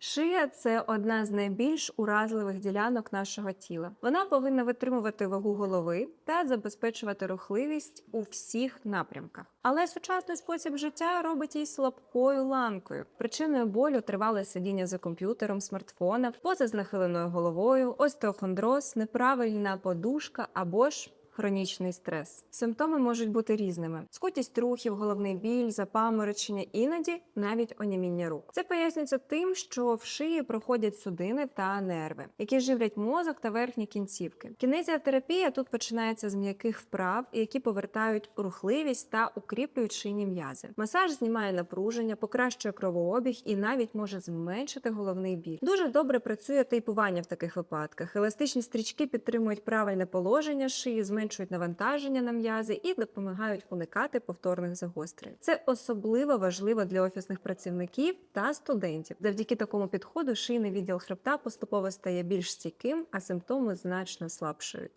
Шия це одна з найбільш уразливих ділянок нашого тіла. Вона повинна витримувати вагу голови та забезпечувати рухливість у всіх напрямках. Але сучасний спосіб життя робить її слабкою ланкою. Причиною болю тривале сидіння за комп'ютером, смартфона, поза з головою, остеохондроз, неправильна подушка або ж хронічний стрес. Симптоми можуть бути різними: скутість рухів, головний біль, запаморочення, іноді навіть оніміння рук. Це пояснюється тим, що в шиї проходять судини та нерви, які живлять мозок та верхні кінцівки. Кінезіотерапія тут починається з м'яких вправ, які повертають рухливість та укріплюють шийні м'язи. Масаж знімає напруження, покращує кровообіг і навіть може зменшити головний біль. Дуже добре працює тейпування в таких випадках. Еластичні стрічки підтримують правильне положення шиї, зменшують навантаження на м'язи і допомагають уникати повторних загострень. Це особливо важливо для офісних працівників та студентів. Завдяки такому підходу шийний відділ хребта поступово стає більш стійким, а симптоми значно слабшають.